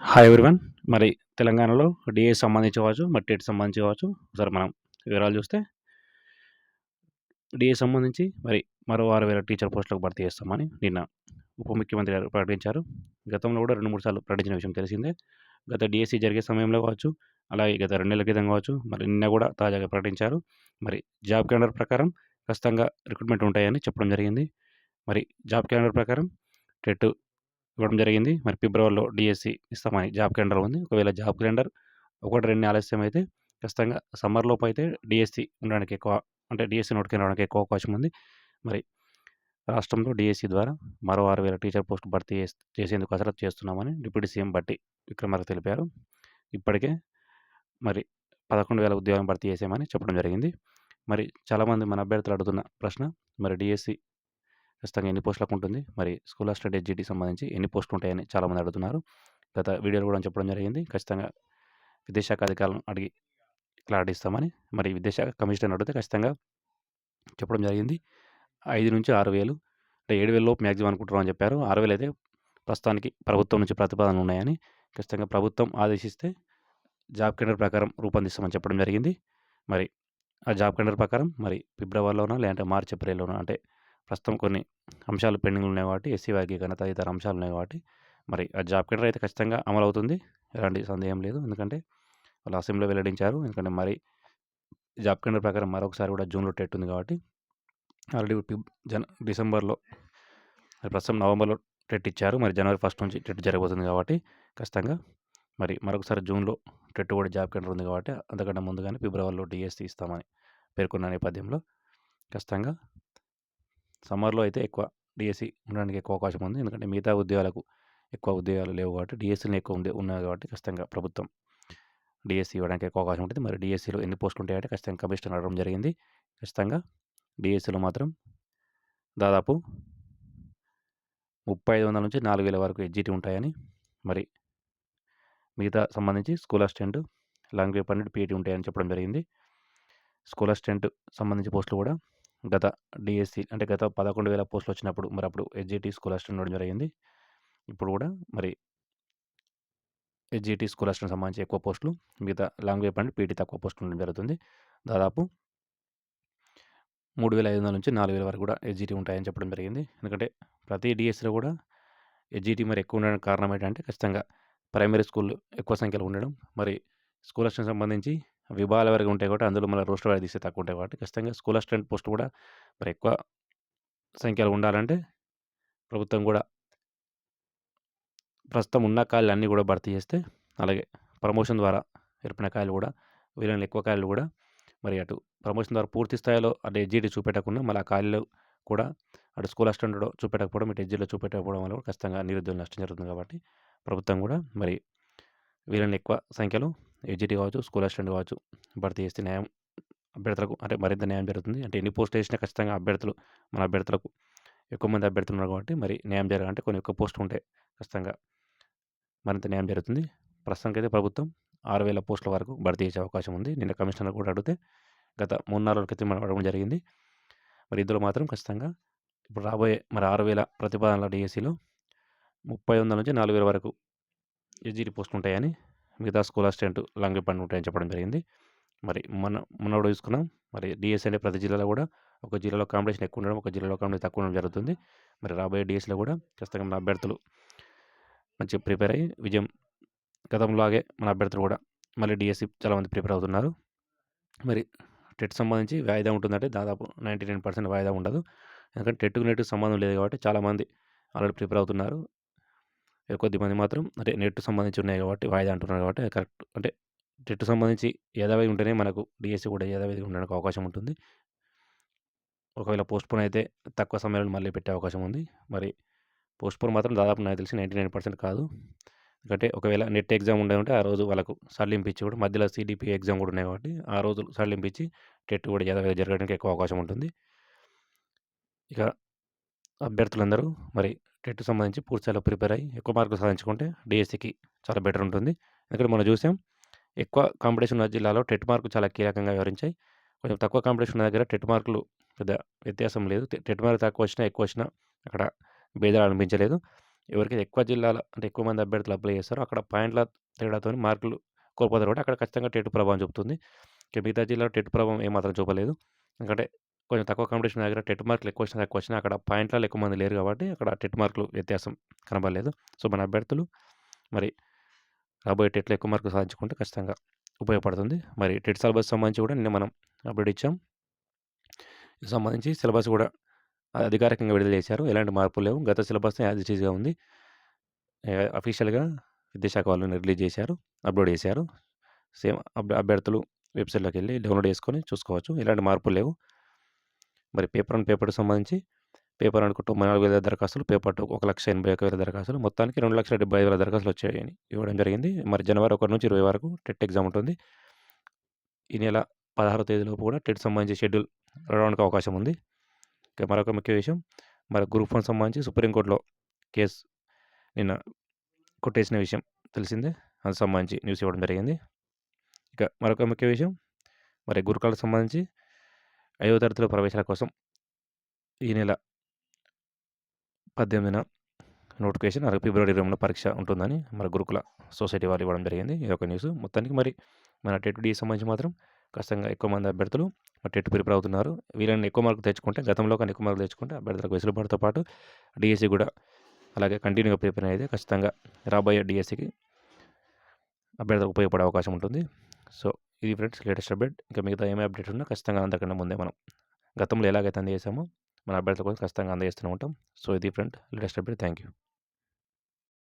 Hi everyone మరి తెలంగాణలో DA సంబంధించి కావచ్చు మరి టెట్ సంబంధించి కావచ్చు ఒకసారి మనం వివరాలు చూస్తే డిఏ సంబంధించి మరి మరో ఆరు వేల టీచర్ పోస్టులకు భర్తీ చేస్తామని నిన్న ఉప ముఖ్యమంత్రి గారు ప్రకటించారు. గతంలో కూడా రెండు మూడు సార్లు ప్రకటించిన విషయం తెలిసిందే. గత డిఎస్సి జరిగే సమయంలో కావచ్చు అలాగే గత రెండు నెలల క్రితం కావచ్చు మరి నిన్న కూడా తాజాగా ప్రకటించారు. మరి జాబ్ క్యాలెండర్ ప్రకారం ఖచ్చితంగా రిక్రూట్మెంట్ ఉంటాయని చెప్పడం జరిగింది. మరి జాబ్ క్యాలెండర్ ప్రకారం టెట్ ఇవ్వడం జరిగింది. మరి ఫిబ్రవరిలో డిఎస్సి ఇస్తామని జాబ్ క్యాలెండర్ ఉంది. ఒకవేళ జాబ్ క్యాలెండర్ ఒకటి రెండు ఆలస్యం అయితే ఖచ్చితంగా సమ్మర్ లోపు అయితే డిఎస్సి ఉండడానికి ఎక్కువ అంటే డిఎస్సి నోటికి రావడానికి ఎక్కువ అవకాశం ఉంది. మరి రాష్ట్రంలో డిఎస్సి ద్వారా మరో ఆరు వేల టీచర్ పోస్టు భర్తీ చేసేందుకు కసరత్తు చేస్తున్నామని డిప్యూటీ సీఎం బట్టి విక్రమార్క తెలిపారు. ఇప్పటికే మరి పదకొండు వేల ఉద్యోగాలను భర్తీ చేసామని చెప్పడం జరిగింది. మరి చాలామంది మన అభ్యర్థులు అడుగుతున్న ప్రశ్న మరి డిఎస్సి ఖచ్చితంగా ఎన్ని పోస్టులకు ఉంటుంది. మరి స్కూల్ ఆఫ్ స్టడీ ఎడ్జిటీ సంబంధించి ఎన్ని పోస్టులు ఉంటాయని చాలామంది అడుగుతున్నారు. గత వీడియోలు కూడా చెప్పడం జరిగింది. ఖచ్చితంగా విదేశాఖ అధికారులను అడిగి క్లారిటీ ఇస్తామని మరి విదేశాఖ కమిషనర్ అడిగితే ఖచ్చితంగా చెప్పడం జరిగింది. ఐదు నుంచి ఆరు వేలు అంటే ఏడు వేల లోపు మ్యాక్సిమం అనుకుంటున్నాం అని చెప్పారు. ఆరు వేలు అయితే ప్రస్తుతానికి ప్రభుత్వం నుంచి ప్రతిపాదనలు ఉన్నాయని ఖచ్చితంగా ప్రభుత్వం ఆదేశిస్తే జాబ్ కెండర్ ప్రకారం రూపొందిస్తామని చెప్పడం జరిగింది. మరి ఆ జాబ్ కెండర్ ప్రకారం మరి ఫిబ్రవరిలోనా లేదంటే మార్చి ఏప్రిల్లోనా అంటే ప్రస్తుతం కొన్ని అంశాలు పెండింగ్ ఉన్నాయి కాబట్టి ఎస్సీ వర్గీకరణ తదితర అంశాలు ఉన్నాయి కాబట్టి మరి ఆ జాబ్ క్యాలెండర్ అయితే ఖచ్చితంగా అమలు అవుతుంది ఎలాంటి సందేహం లేదు. ఎందుకంటే వాళ్ళు అసెంబ్లీలో వెల్లడించారు. ఎందుకంటే మరి జాబ్ క్యాలెండర్ ప్రకారం మరొకసారి కూడా జూన్లో టెట్ ఉంది కాబట్టి ఆల్రెడీ జన డిసెంబర్లో ప్రస్తుతం నవంబర్లో టెట్ ఇచ్చారు. మరి జనవరి ఫస్ట్ నుంచి టెట్ జరగబోతుంది కాబట్టి ఖచ్చితంగా మరి మరొకసారి జూన్లో టెట్ కూడా జాబ్ క్యాలెండర్ ఉంది కాబట్టి అంతకంటే ముందుగానే ఫిబ్రవరిలో డిఎస్సి ఇస్తామని పేర్కొన్న నేపథ్యంలో ఖచ్చితంగా సమ్మర్లో అయితే ఎక్కువ డిఎస్సి ఉండడానికి ఎక్కువ అవకాశం ఉంది. ఎందుకంటే మిగతా ఉద్యోగాలకు ఎక్కువ ఉద్యోగాలు లేవు కాబట్టి డిఎస్సీని ఎక్కువ ఉంది ఉన్నాయి కాబట్టి ఖచ్చితంగా ప్రభుత్వం డిఎస్సి ఇవ్వడానికి ఎక్కువ అవకాశం ఉంటుంది. మరి డిఎస్సిలో ఎన్ని పోస్టులు ఉంటాయంటే ఖచ్చితంగా కమిషన్ అడగడం జరిగింది. ఖచ్చితంగా డిఎస్సిలో మాత్రం దాదాపు ముప్పై ఐదు వందల నుంచి నాలుగు వేల వరకు ఎడ్జిటీ ఉంటాయని మరి మిగతా సంబంధించి school assistant language pandit PET ఉంటాయని చెప్పడం జరిగింది. స్కూల్ అసిస్టెంట్ సంబంధించి పోస్టులు కూడా గత డిఎస్సి అంటే గత పదకొండు వేల పోస్టులు వచ్చినప్పుడు మరి అప్పుడు ఎస్జిటి స్కూల్ అసిస్టెంట్ ఉండడం జరిగింది. ఇప్పుడు కూడా మరి ఎస్జిటి స్కూల్ అసిస్టెంట్ సంబంధించి ఎక్కువ పోస్టులు మిగతా లాంగ్వేజ్ అండ్ పీటీ తక్కువ పోస్టులు ఉండడం జరుగుతుంది. దాదాపు మూడు వేల ఐదు వందల నుంచి నాలుగు వేల వరకు కూడా ఎస్జిటి ఉంటాయని చెప్పడం జరిగింది. ఎందుకంటే ప్రతి డిఎస్సిలో కూడా ఎస్జిటి మరి ఎక్కువ ఉండడానికి కారణం ఏంటంటే ఖచ్చితంగా ప్రైమరీ స్కూల్ ఎక్కువ సంఖ్యలో ఉండడం. మరి స్కూల్ అసిస్టెంట్ సంబంధించి విభాగాల వరకు ఉంటాయి కాబట్టి అందులో మళ్ళీ రోస్టర్ వారి తీస్తే తక్కువ ఉంటాయి కాబట్టి ఖచ్చితంగా స్కూల్ అసిస్టెంట్ పోస్ట్ కూడా మరి ఎక్కువ సంఖ్యలో ఉండాలంటే ప్రభుత్వం కూడా ప్రస్తుతం ఉన్న ఖాళీలు అన్నీ కూడా భర్తీ చేస్తే అలాగే ప్రమోషన్ ద్వారా ఏర్పడిన ఖాళీలు కూడా వీలైన ఎక్కువ ఖాళీలు కూడా మరి అటు ప్రమోషన్ ద్వారా పూర్తి స్థాయిలో అంటే ఎడ్జిటీ చూపెట్టకుండా మళ్ళీ ఆ ఖాళీలు కూడా అటు స్కూల్ అసిస్టెంట్ చూపెట్టకపోవడం ఇటు ఎడ్జీలో చూపెట్టకపోవడం వల్ల కూడా ఖచ్చితంగా నిరుద్యోగ నష్టం జరుగుతుంది కాబట్టి ప్రభుత్వం కూడా మరి వీలైన ఎక్కువ సంఖ్యలో ఎడ్జిటీ కావచ్చు స్కూల్ అసిస్టెంట్ కావచ్చు భర్తీ చేస్తే న్యాయం అభ్యర్థులకు అంటే మరింత న్యాయం జరుగుతుంది. అంటే ఎన్ని పోస్టులు వేసినా ఖచ్చితంగా అభ్యర్థులు మన అభ్యర్థులకు ఎక్కువ మంది అభ్యర్థులు ఉన్నారు కాబట్టి మరి న్యాయం జరగాలంటే కొన్ని ఎక్కువ పోస్టులు ఉంటే ఖచ్చితంగా మరింత న్యాయం జరుగుతుంది. ప్రస్తుతానికి అయితే ప్రభుత్వం ఆరు వేల పోస్టుల వరకు భర్తీ చేసే అవకాశం ఉంది. నిన్న కమిషనర్ కూడా అడిగితే గత మూడు నాలుగు రోజుల క్రితం మనం అడగడం జరిగింది. మరి ఇందులో మాత్రం ఖచ్చితంగా ఇప్పుడు రాబోయే మరి ఆరు వేల ప్రతిపాదనల డిఎస్సిలో ముప్పై వందల నుంచి నాలుగు వేల వరకు ఎస్జీటీ పోస్టులు ఉంటాయని మిగతా స్కూల్ అసిస్టెంట్ లాంగ్ పండు ఉంటాయని చెప్పడం జరిగింది. మరి మన మొన్న కూడా చూసుకున్నాం. మరి డిఎస్సీ అంటే ప్రతి జిల్లాలో కూడా ఒక జిల్లాలో కాంపిటీషన్ ఎక్కువ ఉండడం ఒక జిల్లాలో కాంపిటీషన్ తక్కువ ఉండడం జరుగుతుంది. మరి రాబోయే డిఎస్లో కూడా ఖచ్చితంగా మన అభ్యర్థులు మంచిగా ప్రిపేర్ అయ్యి విజయం గతంలాగే మన అభ్యర్థులు కూడా మళ్ళీ డిఎస్సి చాలామంది ప్రిపేర్ అవుతున్నారు. మరి టెట్ సంబంధించి వాయిదా ఉంటుందంటే దాదాపు నైంటీ నైన్ పర్సెంట్ వాయిదా ఉండదు. ఎందుకంటే టెట్కు నెట్కు సంబంధం లేదు కాబట్టి చాలామంది ఆల్రెడీ ప్రిపేర్ అవుతున్నారు. కొద్దిమంది మాత్రం అంటే నెట్ సంబంధించి ఉన్నాయి కాబట్టి వాయిదా అంటున్నారు కాబట్టి కరెక్ట్. అంటే నెట్ సంబంధించి యథావిధి ఉంటేనే మనకు డిఎస్సి కూడా యథావిధి ఉండడానికి అవకాశం ఉంటుంది. ఒకవేళ పోస్ట్పోన్ అయితే తక్కువ సమయంలో మళ్ళీ పెట్టే అవకాశం ఉంది. మరి పోస్ట్పోన్ మాత్రం దాదాపు నాకు తెలిసి నైంటీ నైన్ పర్సెంట్ కాదు. ఎందుకంటే ఒకవేళ నెట్ ఎగ్జామ్ ఉండే ఉంటే ఆ రోజు వాళ్ళకు సడలింపు ఇచ్చి కూడా మధ్యలో సిడిపి ఎగ్జామ్ కూడా ఉన్నాయి కాబట్టి ఆ రోజు సడలింపు ఇచ్చి టెట్ కూడా యథావిధి జరగడానికి ఎక్కువ అవకాశం ఉంటుంది. ఇక అభ్యర్థులందరూ మరి టెట్ సంబంధించి పూర్తి స్థాయిలో ప్రిపేర్ అయ్యి ఎక్కువ మార్కులు సాధించుకుంటే డిఎస్సికి చాలా బెటర్ ఉంటుంది. ఎందుకంటే మనం చూసాం ఎక్కువ కాంపిటీషన్ ఉన్న జిల్లాలో టెట్ మార్కులు చాలా కీలకంగా వివరించాయి కొంచెం తక్కువ కాంపిటీషన్ ఉన్న దగ్గర టెట్ మార్కులు పెద్ద వ్యత్యాసం లేదు. టెట్ మార్కులు తక్కువ వచ్చినా ఎక్కువ వచ్చినా అక్కడ భేదాలు అనిపించలేదు. ఎవరికైతే ఎక్కువ జిల్లాల అంటే ఎక్కువ మంది అభ్యర్థులు అప్లై చేస్తారో అక్కడ పాయింట్ల తేడాతోని మార్కులు కోల్పోతారు. కూడా అక్కడ ఖచ్చితంగా టెట్ ప్రభావం చూపుతుంది. మిగతా జిల్లాలో టెట్ ప్రభావం ఏమాత్రం చూపలేదు. ఎందుకంటే కొంచెం తక్కువ కాంపిటీషన్ దగ్గర టెట్ మార్కులు ఎక్కువ వచ్చినా తక్కువ వచ్చినా అక్కడ పాయింట్లలో ఎక్కువ మంది లేరు కాబట్టి అక్కడ టెట్ మార్కులు వ్యత్యాసం కనబడలేదు. సో మన అభ్యర్థులు మరి రాబోయే టెట్లో ఎక్కువ మార్కులు సాధించుకుంటే ఖచ్చితంగా ఉపయోగపడుతుంది. మరి టెట్ సిలబస్ సంబంధించి కూడా నిన్న మనం అప్డేట్ ఇచ్చాం. ఇది సంబంధించి సిలబస్ కూడా అధికారికంగా విడుదల చేశారు. ఎలాంటి మార్పులు లేవు. గత సిలబస్ యాజ్ ఇట్ ఈస్గా ఉంది. అఫీషియల్గా విద్యాశాఖ వాళ్ళు రిలీజ్ చేశారు అప్లోడ్ చేశారు. సేమ్ అభ్యర్థులు వెబ్సైట్లోకి వెళ్ళి డౌన్లోడ్ చేసుకొని చూసుకోవచ్చు. ఎలాంటి మార్పులు లేవు. మరి పేపర్ అండ్ పేపర్కి సంబంధించి పేపర్ అనుకో తొంభై నాలుగు వేల దరఖాస్తులు పేపర్ టూ ఒక లక్ష ఎనభై ఒక వేల దరఖాస్తులు మొత్తానికి రెండు లక్షల డెబ్బై ఐదు వేల దరఖాస్తులు వచ్చాయని ఇవ్వడం జరిగింది. మరి జనవరి ఒకటి నుంచి ఇరవై వరకు టెట్ ఎగ్జామ్ ఉంటుంది. ఈ నెల పదహారో తేదీలోపు కూడా టెట్ సంబంధించి షెడ్యూల్ రావడానికి అవకాశం ఉంది. ఇక మరొక ముఖ్య విషయం మరి గ్రూప్ వన్ సంబంధించి సుప్రీంకోర్టులో కేసు నిన్న కొట్టేసిన విషయం తెలిసిందే అందుకు సంబంధించి న్యూస్ ఇవ్వడం జరిగింది. ఇక మరొక ముఖ్య విషయం మరి గురుకాలకు సంబంధించి ఐదో తరగతిలో ప్రవేశాల కోసం ఈ నెల పద్దెనిమిదిన నోటిఫికేషన్ అలాగే ఫిబ్రవరి ఇరవై పరీక్ష ఉంటుందని మన గురుకుల సొసైటీ వాళ్ళు ఇవ్వడం జరిగింది. ఇది ఒక న్యూస్. మొత్తానికి మరి మన టెట్ డి సంబంధించి మాత్రం ఖచ్చితంగా ఎక్కువ మంది అభ్యర్థులు టెట్ ప్రిపేర్ అవుతున్నారు వీళ్ళని ఎక్కువ మార్కులు తెచ్చుకుంటే గతంలో కానీ ఎక్కువ మార్కులు తెచ్చుకుంటే అభ్యర్థులకు వెసులుబాటుతో పాటు డిఎస్సి కూడా అలాగే కంటిన్యూగా ప్రిపేర్ అయితే ఖచ్చితంగా రాబోయే డిఎస్సికి అభ్యర్థులకు ఉపయోగపడే అవకాశం ఉంటుంది. సో ఇది ఫ్రెండ్స్ లేటెస్ట్ అప్డేట్. ఇంకా మిగతా ఏమే అప్డేట్ ఉన్నా ఖచ్చితంగా అందరికన్నా ముందే మనం గతంలో ఎలాగైతే అందజేసామో మన అభ్యర్థుల కోసం ఖచ్చితంగా అందజేస్తూనే ఉంటాం. సో ఇది friend latest update. Thank you